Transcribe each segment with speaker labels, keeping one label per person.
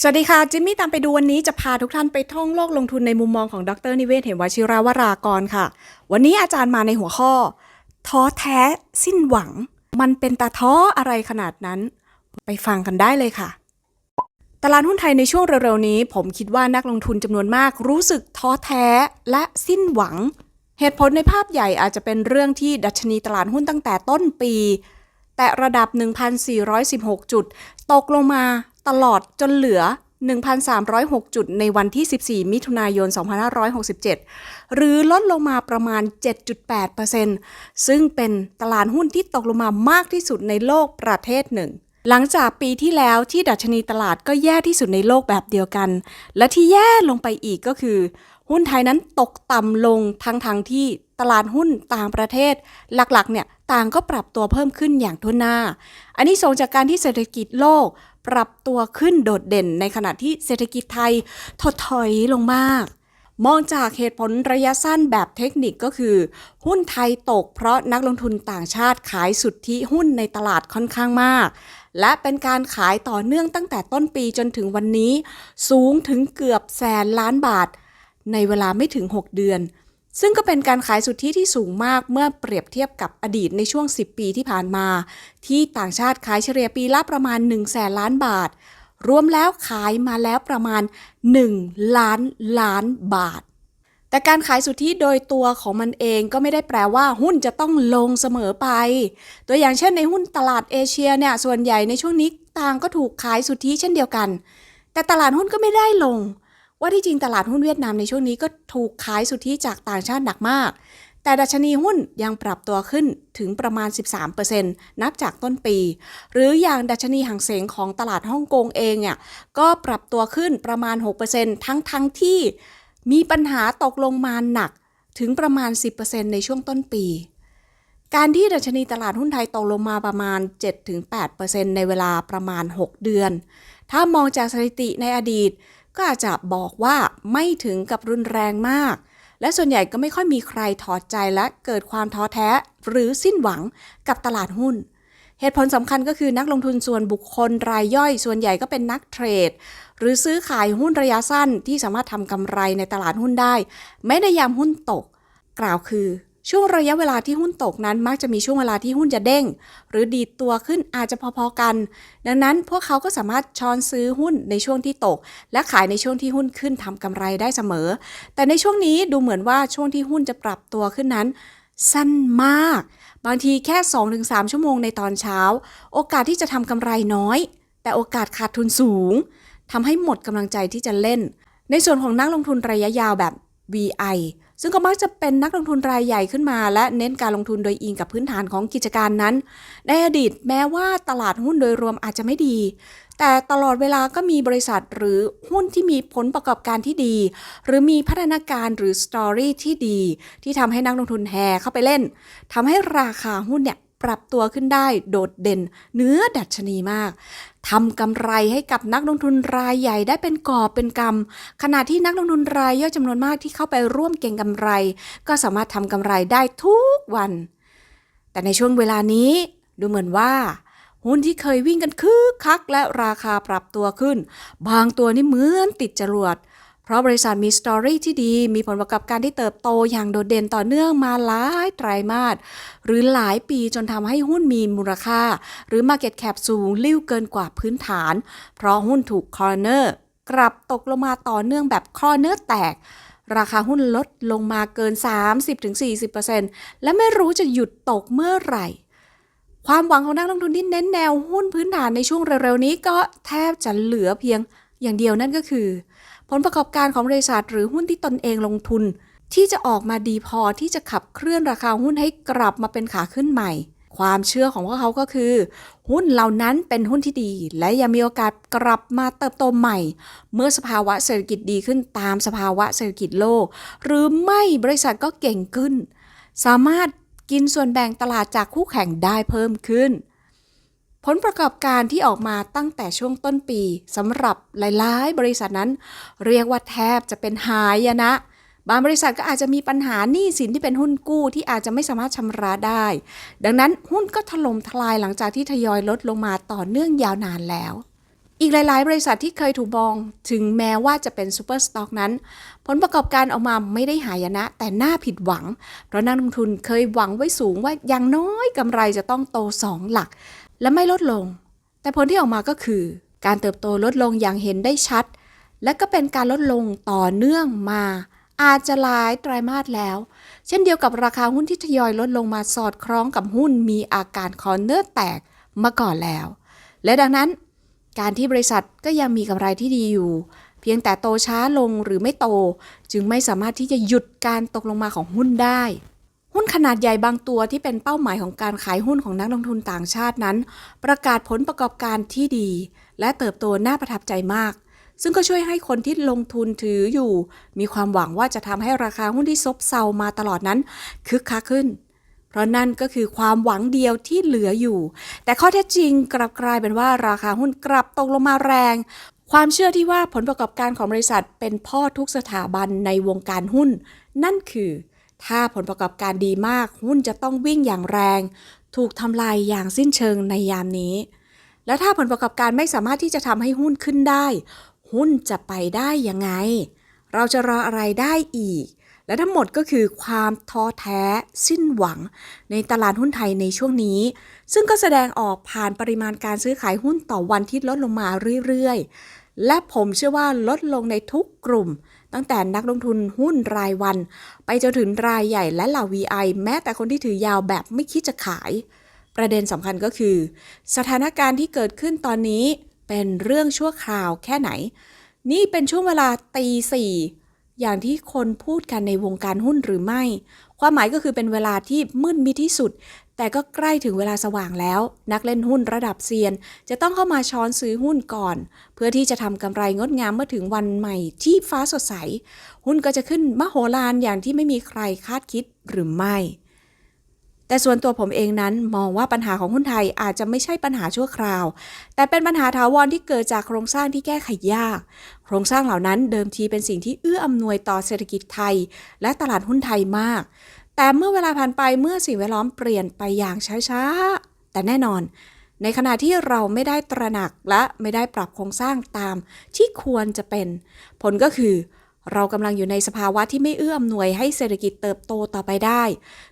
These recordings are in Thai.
Speaker 1: สวัสดีค่ะ จิมมี่ตามไปดูวันนี้จะพาทุกท่านไปท่องโลกลงทุนในมุมมองของดรนิเวศเหมวชิราวรากรค่ะ วันนี้อาจารย์มาในหัวข้อ ท้อแท้สิ้นหวัง มันเป็นตาท้ออะไรขนาดนั้น ไปฟังกันได้เลยค่ะ ตลาดหุ้นไทยในช่วงเร็วๆนี้ ผมคิดว่านักลงทุนจำนวนมากรู้สึกท้อแท้และสิ้นหวัง เหตุผลในภาพใหญ่อาจจะเป็นเรื่องที่ดัชนีตลาดหุ้นตั้งแต่ต้นปี แต่ระดับ 1,416 จุด ตกลงมา ตลอดจนเหลือ 1,306 จุดในวันที่ 14 มิถุนายน 2567 หรือลดลงมาประมาณ 7.8%ซึ่งเป็นตลาดหุ้นที่ตกลงมามากที่สุดในโลกประเทศหนึ่งหลังจากปีที่แล้วที่ดัชนีตลาดก็แย่ที่สุดในโลกแบบเดียวกัน และที่แย่ลงไปอีกก็คือ หุ้นไทยนั้นตกต่ำลงทั้งทางๆที่ตลาดหุ้นต่างประเทศ หลักๆเนี่ยต่างก็ปรับตัวเพิ่มขึ้นอย่างทั่วหน้า อันนี้ส่งจากการที่เศรษฐกิจโลก ปรับตัวขึ้นโดดเด่นในขณะที่เศรษฐกิจไทยถดถอยลงมาก มองจากเหตุผลระยะสั้นแบบเทคนิคก็คือ หุ้นไทยตกเพราะนักลงทุนต่างชาติขายสุทธิหุ้นในตลาดค่อนข้างมาก และเป็นการขายต่อเนื่องตั้งแต่ต้นปีจนถึงวันนี้ สูงถึงเกือบแสนล้านบาท ในเวลาไม่ถึง 6 เดือน ซึ่งก็เป็นการขายสุทธิที่สูงมากเมื่อเปรียบเทียบกับอดีตในช่วง 10 ปีที่ผ่านมา ที่ต่างชาติขายเฉลี่ยปีละประมาณ 1 0 0 0 0แสนล้านบาท รวมแล้วขายมาแล้วประมาณ 1 ล้านล้านบาท แต่การขายสุทธิโดยตัวของมันเองก็ไม่ได้แปลว่าหุ้นจะต้องลงเสมอไป ตัวอย่างเช่นในหุ้นตลาดเอเชียเนี่ยส่วนใหญ่ในช่วงนี้ต่างก็ถูกขายสุทธิเช่นเดียวกัน แต่ตลาดหุ้นก็ไม่ได้ลง ว่าที่จริงตลาดหุ้นเวียดนามในช่วงนี้ก็ถูกขายสุทธิจากต่างชาติหนักมาก แต่ดัชนีหุ้นยังปรับตัวขึ้นถึงประมาณ 13%นับจากต้นปี หรืออย่างดัชนีห่างเสงของตลาดฮ่องกงเองเนี่ยก็ปรับตัวขึ้นประมาณ 6%ทั้งทั้งที่มีปัญหาตกลงมาหนักถึงประมาณ 10%ในช่วงต้นปี การที่ดัชนีตลาดหุ้นไทยตกลงมาประมาณ 7-8%ในเวลาประมาณ 6 เดือน ถ้ามองจากสถิติในอดีต ก็อาจจะบอกว่าไม่ถึงกับรุนแรงมาก และส่วนใหญ่ก็ไม่ค่อยมีใครถอดใจและเกิดความท้อแท้หรือสิ้นหวังกับตลาดหุ้น เหตุผลสำคัญก็คือนักลงทุนส่วนบุคคลรายย่อย ส่วนใหญ่ก็เป็นนักเทรด หรือซื้อขายหุ้นระยะสั้นที่สามารถทำกำไรในตลาดหุ้นได้ ไม่ได้ยามหุ้นตก กล่าวคือ ช่วงระยะเวลาที่หุ้นตกนั้นมักจะมีช่วงเวลาที่หุ้นจะเด้ง หรือดีดตัวขึ้นอาจจะพอๆกัน ดังนั้นพวกเขาก็สามารถช้อนซื้อหุ้นในช่วงที่ตก และขายในช่วงที่หุ้นขึ้นทำกำไรได้เสมอ แต่ในช่วงนี้ดูเหมือนว่าช่วงที่หุ้นจะปรับตัวขึ้นนั้น สั้นมาก บางทีแค่ 2-3 ชั่วโมงในตอนเช้า โอกาสที่จะทำกำไรน้อย แต่โอกาสขาดทุนสูงทำให้หมดกำลังใจที่จะเล่น ในส่วนของนักลงทุนระยะยาวแบบ VI ซึ่งก็มักจะเป็นนักลงทุนรายใหญ่ขึ้นมา และเน้นการลงทุนโดยอิงกับพื้นฐานของกิจการนั้น ในอดีตแม้ว่าตลาดหุ้นโดยรวมอาจจะไม่ดี แต่ตลอดเวลาก็มีบริษัทหรือหุ้นที่มีผลประกอบการที่ดี หรือมีพัฒนาการหรือสตอรี่ที่ดี ที่ทำให้นักลงทุนแห่เข้าไปเล่นทำให้ราคาหุ้นเนี่ย ปรับตัวขึ้นได้โดดเด่นเนื้อดัชนีมากทำกำไรให้กับนักลงทุนรายใหญ่ได้เป็นกอบเป็นกำขณะที่นักลงทุนรายย่อยจำนวนมากที่เข้าไปร่วมเก็งกำไร ก็สามารถทำกำไรได้ทุกวัน แต่ในช่วงเวลานี้ดูเหมือนว่าหุ้นที่เคยวิ่งกันคึกคักและราคาปรับตัวขึ้น บางตัวนี่เหมือนติดจรวด เพราะบริษัทมีสตอรี่ที่ดี มีผลประกอบการที่เติบโตอย่างโดดเด่นต่อเนื่องมาหลายไตรมาสหรือหลายปีจนทำให้หุ้นมีมูลค่า หรือ Market Cap สูงลิ้วเกินกว่าพื้นฐาน เพราะหุ้นถูกคอร์เนอร์กลับตกลงมาต่อเนื่องแบบคอร์เนอร์แตกราคาหุ้นลดลงมาเกิน 30-40%และไม่รู้จะหยุดตกเมื่อไหร่ ความหวังของนักลงทุนที่เน้นแนวหุ้นพื้นฐานในช่วงเร็วๆนี้ก็แทบจะเหลือเพียงอย่างเดียวนั่นก็คือ ผลประกอบการของบริษัทหรือหุ้นที่ตนเองลงทุน ที่จะออกมาดีพอที่จะขับเคลื่อนราคาหุ้นให้กลับมาเป็นขาขึ้นใหม่ ความเชื่อของพวกเขาก็คือ หุ้นเหล่านั้นเป็นหุ้นที่ดี และยังมีโอกาสกลับมาเติบโตใหม่ เมื่อสภาวะเศรษฐกิจดีขึ้นตามสภาวะเศรษฐกิจโลก หรือไม่บริษัทก็เก่งขึ้น สามารถกินส่วนแบ่งตลาดจากคู่แข่งได้เพิ่มขึ้น ผลประกอบการที่ออกมาตั้งแต่ช่วงต้นปีสำหรับหลาย ๆ บริษัทนั้น เรียกว่าแทบจะเป็นหายนะ บางบริษัทก็อาจจะมีปัญหาหนี้สินที่เป็นหุ้นกู้ที่อาจจะไม่สามารถชำระได้ ดังนั้นหุ้นก็ถล่มทลายหลังจากที่ทยอยลดลงมาต่อเนื่องยาวนานแล้วอีกหลาย ๆ บริษัทที่เคยถูกมอง ถึงแม้ว่าจะเป็นซูเปอร์สต็อกนั้น ผลประกอบการออกมาไม่ได้หายนะ แต่น่าผิดหวัง เพราะนักลงทุนเคยหวังไว้สูงว่าอย่างน้อยกำไรจะต้องโต 2 หลัก และไม่ลดลง แต่ผลที่ออกมาก็คือ การเติบโตลดลงอย่างเห็นได้ชัด และก็เป็นการลดลงต่อเนื่องมา อาจจะหลายไตรมาสแล้ว เช่นเดียวกับราคาหุ้นที่ทยอยลดลงมาสอดคล้องกับหุ้นมีอาการคอร์เนอร์แตกมาก่อนแล้ว และดังนั้น การที่บริษัทก็ยังมีกำไรที่ดีอยู่ เพียงแต่โตช้าลงหรือไม่โต จึงไม่สามารถที่จะหยุดการตกลงมาของหุ้นได้ หุ้นขนาดใหญ่บางตัวที่เป็นเป้าหมายของการขายหุ้นของนักลงทุนต่างชาตินั้น ประกาศผลประกอบการที่ดี และเติบโตน่าประทับใจมาก ซึ่งก็ช่วยให้คนที่ลงทุนถืออยู่ มีความหวังว่าจะทำให้ราคาหุ้นที่ซบเซามาตลอดนั้นคึกคักขึ้น เพราะนั่นก็คือความหวังเดียวที่เหลืออยู่ แต่ข้อเท็จจริงกลับกลายเป็นว่าราคาหุ้นกลับตกลงมาแรง ความเชื่อที่ว่าผลประกอบการของบริษัทเป็นพ่อทุกสถาบันในวงการหุ้น นั่นคือ ถ้าผลประกอบการดีมากหุ้นจะต้องวิ่งอย่างแรง ถูกทำลายอย่างสิ้นเชิงในยามนี้ และถ้าผลประกอบการไม่สามารถที่จะทำให้หุ้นขึ้นได้ หุ้นจะไปได้ยังไง เราจะรออะไรได้อีก และทั้งหมดก็คือความท้อแท้ สิ้นหวัง ในตลาดหุ้นไทยในช่วงนี้ ซึ่งก็แสดงออกผ่านปริมาณการซื้อขายหุ้นต่อวันที่ลดลงมาเรื่อยๆ และผมเชื่อว่าลดลงในทุกกลุ่ม ตั้งแต่นักลงทุนหุ้นรายวัน ไปจนถึงรายใหญ่และเหล่า VI แม้แต่คนที่ถือยาวแบบไม่คิดจะขาย ประเด็นสำคัญก็คือ สถานการณ์ที่เกิดขึ้นตอนนี้เป็นเรื่องชั่วคราวแค่ไหน นี่เป็นช่วงเวลาตีสี่อย่างที่คนพูดกันในวงการหุ้นหรือไม่ ความหมายก็คือเป็นเวลาที่มืดมิดที่สุด แต่ก็ใกล้ถึงเวลาสว่างแล้ว นักเล่นหุ้นระดับเซียน จะต้องเข้ามาช้อนซื้อหุ้นก่อน เพื่อที่จะทำกำไรงดงามเมื่อถึงวันใหม่ที่ฟ้าสดใส หุ้นก็จะขึ้นมโหฬารอย่างที่ไม่มีใครคาดคิดหรือไม่ แต่ส่วนตัวผมเองนั้นมองว่าปัญหาของหุ้นไทยอาจจะไม่ใช่ปัญหาชั่วคราว แต่เป็นปัญหาถาวรที่เกิดจากโครงสร้างที่แก้ไขยาก โครงสร้างเหล่านั้นเดิมทีเป็นสิ่งที่เอื้ออำนวยต่อเศรษฐกิจไทย และตลาดหุ้นไทยมาก แต่เมื่อเวลาผ่านไปเมื่อสิ่งแวดล้อมเปลี่ยนไปอย่างช้าๆ แต่แน่นอน ในขณะที่เราไม่ได้ตระหนักและไม่ได้ปรับโครงสร้างตามที่ควรจะเป็น ผลก็คือ เรากำลังอยู่ในสภาวะที่ไม่เอื้ออำนวยให้เศรษฐกิจเติบโตต่อไปได้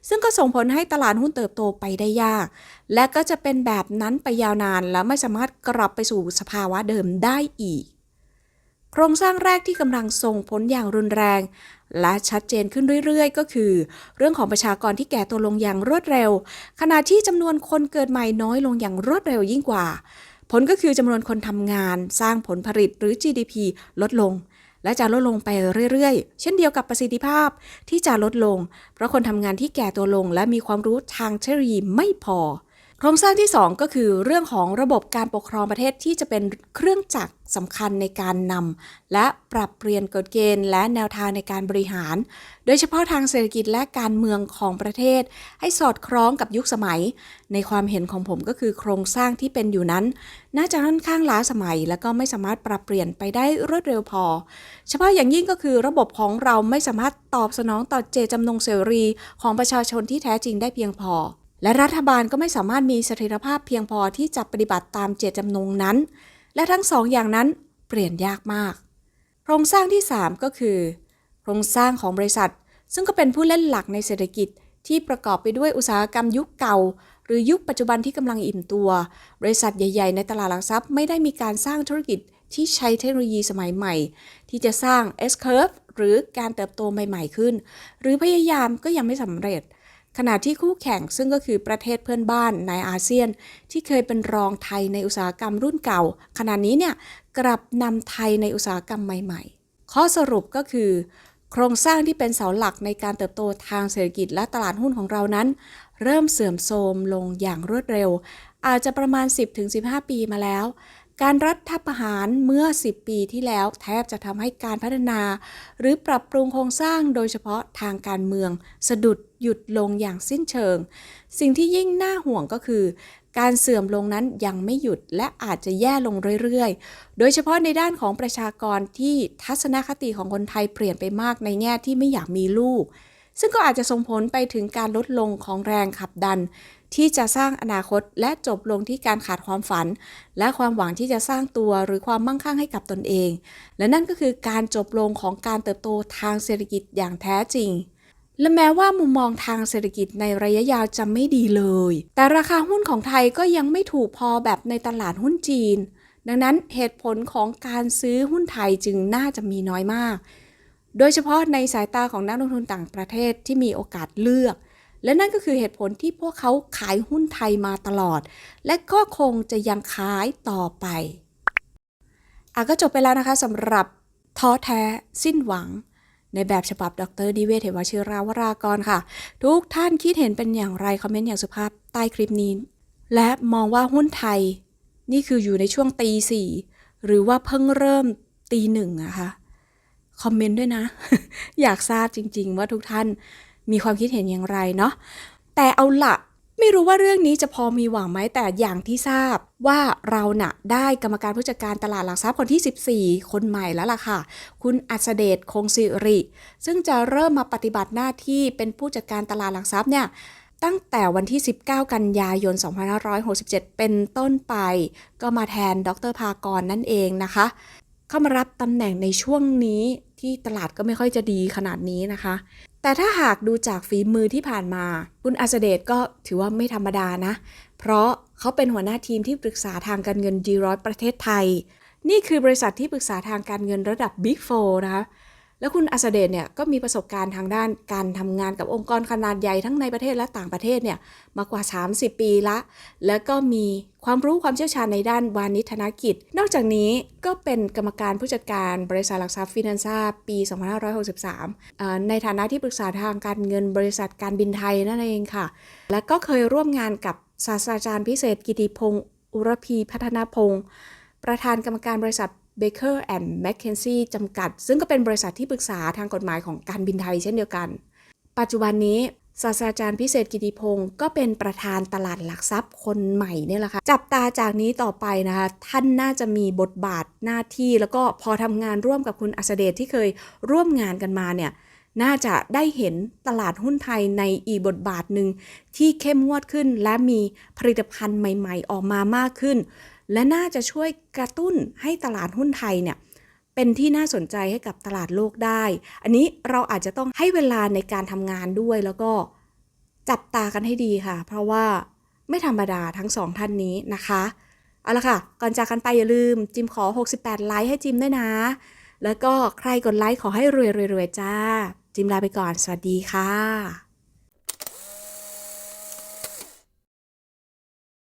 Speaker 1: ซึ่งก็ส่งผลให้ตลาดหุ้นเติบโตไปได้ยาก และก็จะเป็นแบบนั้นไปยาวนานและไม่สามารถกลับไปสู่สภาวะเดิมได้อีก โครงสร้างแรกที่กำลังส่งผลอย่างรุนแรง และชัดเจนขึ้นเรื่อยๆ ก็คือ เรื่องของประชากรที่แก่ตัวลงอย่างรวดเร็ว ขณะที่จำนวนคนเกิดใหม่น้อยลงอย่างรวดเร็วยิ่งกว่า ผลก็คือจำนวนคนทำงาน สร้างผลผลิตหรือ GDP ลดลง และจะลดลงไปเรื่อยๆ เช่นเดียวกับประสิทธิภาพที่จะลดลง เพราะคนทำงานที่แก่ตัวลงและมีความรู้ทางเทคโนโลยีไม่พอ โครงสร้างที่ 2 ก็คือเรื่องของระบบการปกครองประเทศที่จะเป็นเครื่องจักรสำคัญในการนำและปรับเปลี่ยนกฎเกณฑ์ และแนวทางในการบริหาร โดยเฉพาะทางเศรษฐกิจและการเมืองของประเทศ ให้สอดคล้องกับยุคสมัย ในความเห็นของผมก็คือโครงสร้างที่เป็นอยู่นั้น น่าจะค่อนข้างล้าสมัย และก็ไม่สามารถปรับเปลี่ยนไปได้รวดเร็วพอ เฉพาะอย่างยิ่งก็คือระบบของเราไม่สามารถตอบสนองต่อเจตจำนงเสรีของประชาชนที่แท้จริงได้เพียงพอ และรัฐบาลก็ไม่สามารถมีเสถียรภาพเพียงพอที่จะปฏิบัติตามเจตจำนงนั้น และทั้งสองอย่างนั้นเปลี่ยนยากมาก โครงสร้างที่ 3 ก็คือ โครงสร้างของบริษัท ซึ่งก็เป็นผู้เล่นหลักในเศรษฐกิจที่ประกอบไปด้วยอุตสาหกรรมยุคเก่า หรือยุคปัจจุบันที่กำลังอิ่มตัว บริษัทใหญ่ ๆ ในตลาดหลักทรัพย์ไม่ได้มีการสร้างธุรกิจที่ใช้เทคโนโลยีสมัยใหม่ ที่จะสร้าง S curve หรือการเติบโตใหม่ ๆ ขึ้น หรือพยายามก็ยังไม่สำเร็จ ขณะที่คู่แข่งซึ่งก็คือประเทศเพื่อนบ้านในอาเซียน ที่เคยเป็นรองไทยในอุตสาหกรรมรุ่นเก่า ขณะนี้เนี่ยกลับนำไทยในอุตสาหกรรมใหม่ๆ ข้อสรุปก็คือ โครงสร้างที่เป็นเสาหลักในการเติบโตทางเศรษฐกิจและตลาดหุ้นของเรานั้น เริ่มเสื่อมโทรมลงอย่างรวดเร็ว อาจจะประมาณ 10-15 ปีมาแล้ว การรัฐประหารเมื่อ 10 ปีที่แล้วแทบจะทำให้การพัฒนา หรือปรับปรุงโครงสร้างโดยเฉพาะทางการเมือง สะดุดหยุดลงอย่างสิ้นเชิง สิ่งที่ยิ่งน่าห่วงก็คือ การเสื่อมลงนั้นยังไม่หยุดและอาจจะแย่ลงเรื่อยๆ โดยเฉพาะในด้านของประชากรที่ทัศนคติของคนไทยเปลี่ยนไปมากในแง่ที่ไม่อยากมีลูกซึ่งก็อาจจะส่งผลไปถึงการลดลงของแรงขับดัน ที่จะสร้างอนาคตและจบลงที่การขาดความฝัน และความหวังที่จะสร้างตัวหรือความมั่งคั่งให้กับตนเอง และนั่นก็คือการจบลงของการเติบโตทางเศรษฐกิจอย่างแท้จริง และแม้ว่ามุมมองทางเศรษฐกิจในระยะยาวจะไม่ดีเลย แต่ราคาหุ้นของไทยก็ยังไม่ถูกพอแบบในตลาดหุ้นจีน ดังนั้นเหตุผลของการซื้อหุ้นไทยจึงน่าจะมีน้อยมาก โดยเฉพาะในสายตาของนักลงทุนต่างประเทศที่มีโอกาสเลือก และนั่นก็คือเหตุผลที่พวกเขาขายหุ้นไทยมาตลอด และก็คงจะยังขายต่อไปอะก็จบไปแล้วนะคะสำหรับท้อแท้สิ้นหวัง ในแบบฉบับดรดิเวศเทวชิราวรากรค่ะ ทุกท่านคิดเห็นเป็นอย่างไร คอมเมนต์อย่างสุภาพใต้คลิปนี้ และมองว่าหุ้นไทย นี่คืออยู่ในช่วงตีสี่หรือว่าเพิ่งเริ่มตีหนึ่งอะคะคอมเมนต์ด้วยนะ อยากทราบจริง ๆ ว่าทุกท่าน มีความคิดเห็นอย่างไรเนาะแต่เอาละไม่รู้ว่าเรื่องนี้จะพอมีหวังไหมแต่อย่างที่ทราบว่าเราน่ะได้กรรมการผู้จัดการตลาดหลักทรัพย์คนที่ 14 คนใหม่แล้วล่ะค่ะ คุณอัศเดชคงสิริ ซึ่งจะเริ่มมาปฏิบัติหน้าที่เป็นผู้จัดการตลาดหลักทรัพย์เนี่ยตั้งแต่วันที่ 19 กันยายน 2567 เป็นต้นไป ก็มาแทนดรภากรนั่นเองนะคะ เข้ามารับตำแหน่งในช่วงนี้ที่ตลาดก็ไม่ค่อยจะดีขนาดนี้นะคะ แต่ถ้าหากดูจากฝีมือที่ผ่านมา คุณอาสเดชก็ถือว่าไม่ธรรมดานะ เพราะเขาเป็นหัวหน้าทีมที่ปรึกษาทางการเงิน G100 ประเทศไทย นี่คือบริษัทที่ปรึกษาทางการเงินระดับ Big 4นะคะ แล้วคุณอัสเดชเนี่ยก็มีประสบการณ์ทางด้านการทำงานกับองค์กรขนาดใหญ่ทั้งในประเทศและต่างประเทศเนี่ยมากว่า 30 ปีละ แล้วก็มีความรู้ความเชี่ยวชาญในด้านวานิธนกิจ นอกจากนี้ก็เป็นกรรมการผู้จัดการบริษัทหลักทรัพย์ฟินแลนซ่าปี 2563 ในฐานะที่ปรึกษาทางการเงินบริษัทการบินไทยนั่นเองค่ะ และก็เคยร่วมงานกับศาสตราจารย์พิเศษกิติพงศ์อุรพีพัฒนพงศ์ประธานกรรมการบริษัท Baker and McKenzie จำกัด ซึ่งก็เป็นบริษัทที่ปรึกษาทางกฎหมายของการบินไทยเช่นเดียวกัน ปัจจุบันนี้ศาสตราจารย์พิเศษกิติพงศ์ก็เป็นประธานตลาดหลักทรัพย์คนใหม่เนี่ยแหละค่ะจับตาจากนี้ต่อไปนะคะ ท่านน่าจะมีบทบาทหน้าที่ แล้วก็พอทำงานร่วมกับคุณอัสเดชที่เคยร่วมงานกันมาเนี่ยน่าจะได้เห็นตลาดหุ้นไทยในอีกบทบาทหนึ่งที่เข้มงวดขึ้นและมีผลิตภัณฑ์ใหม่ ๆ ออกมามากขึ้น และน่าจะช่วยกระตุ้นให้ตลาดหุ้นไทยเนี่ยเป็นที่น่าสนใจให้กับตลาดโลกได้ อันนี้เราอาจจะต้องให้เวลาในการทำงานด้วยแล้วก็จับตากันให้ดีค่ะ เพราะว่าไม่ธรรมดาทั้งสองท่านนี้นะคะ เอาละค่ะ ก่อนจากกันไปอย่าลืม จิมขอ 68 ไลค์ให้จิมด้วยนะ แล้วก็ใครกดไลค์ขอให้รวยๆๆจ้า จิมลาไปก่อน สวัสดีค่ะ